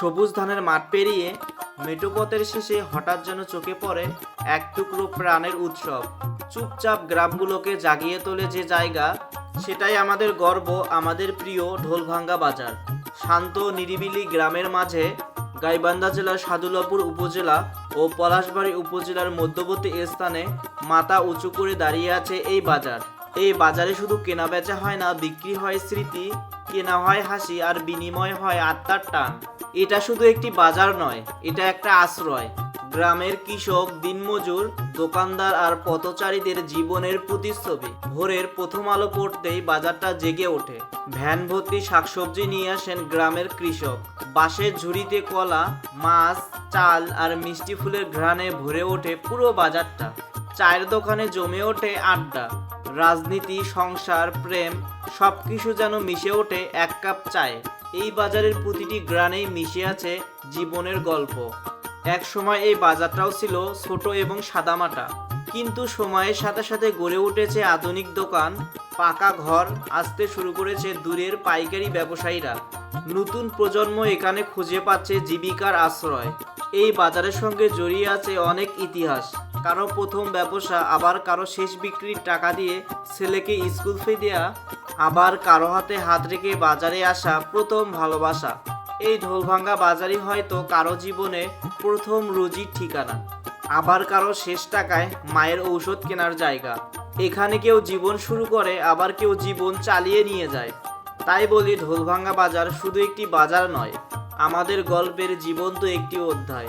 সবুজ ধানের মাঠ পেরিয়ে মেটোপথের শেষে হঠাৎ যেন চোখে পড়ে এক টুকরো প্রাণের উৎসব। চুপচাপ গ্রামগুলোকে জাগিয়ে তোলে যে জায়গা, সেটাই আমাদের গর্ব, আমাদের প্রিয় ঢোলভাঙ্গা বাজার। শান্ত নিরিবিলি গ্রামের মাঝে গাইবান্ধা জেলার সাদুল্লাপুর উপজেলা ও পলাশবাড়ি উপজেলার মধ্যবর্তী স্থানে মাথা উঁচু করে দাঁড়িয়ে আছে এই বাজার। এই বাজারে শুধু কেনা বেচা হয় না, বিক্রি হয় স্মৃতি কেনা হয় হাসি আর বিনিময় হয় আত্মার টান। এটা শুধু একটি বাজার নয়, এটা একটা আশ্রয়। গ্রামের কৃষক, দিনমজুর, দোকানদার আর পথচারীদের জীবনের প্রতিচ্ছবি। ভোরের প্রথম আলো পড়তেই বাজারটা জেগে ওঠে। ভ্যান ভর্তি শাকসবজি নিয়ে আসেন গ্রামের কৃষক। বাঁশের ঝুড়িতে কলা, মাছ, চাল আর মিষ্টি ফুলের ঘ্রাণে ভরে ওঠে পুরো বাজারটা। চায়ের দোকানে জমে ওঠে আড্ডা। রাজনীতি, সংসার, প্রেম, সবকিছু যেন মিশে ওঠে এক কাপ চায়ে। এই বাজারের প্রতিটি গ্রানেই মিশে আছে জীবনের গল্প। এক সময় এই বাজারটাও ছিল ছোট এবং সাদামাটা। কিন্তু সময়ের সাথে সাথে গড়ে উঠেছে আধুনিক দোকান, পাকা ঘর, আসতে শুরু করেছে দূরের পাইকারি ব্যবসায়ীরা। নতুন প্রজন্ম এখানে খুঁজে পাচ্ছে জীবিকার আশ্রয়। এই বাজারের সঙ্গে জড়িয়ে আছে অনেক ইতিহাস। কারও প্রথম ব্যবসা, আবার কারও শেষ বিক্রির টাকা দিয়ে ছেলেকে স্কুল ফি দেয়া, আবার কারও হাতে হাত রেখে বাজারে আসা প্রথম ভালোবাসা। এই ঢোলভাঙ্গা বাজারই হয়তো কারও জীবনে প্রথম রুজির ঠিকানা। আবার কারও শেষ টাকায় মায়ের ঔষধ কেনার জায়গা। এখানে কেউ জীবন শুরু করে, আবার কেউ জীবন চালিয়ে নিয়ে যায়। তাই বলি ঢোলভাঙ্গা বাজার শুধু একটি বাজার নয় আমাদের গল্পের জীবন্ত একটি অধ্যায়।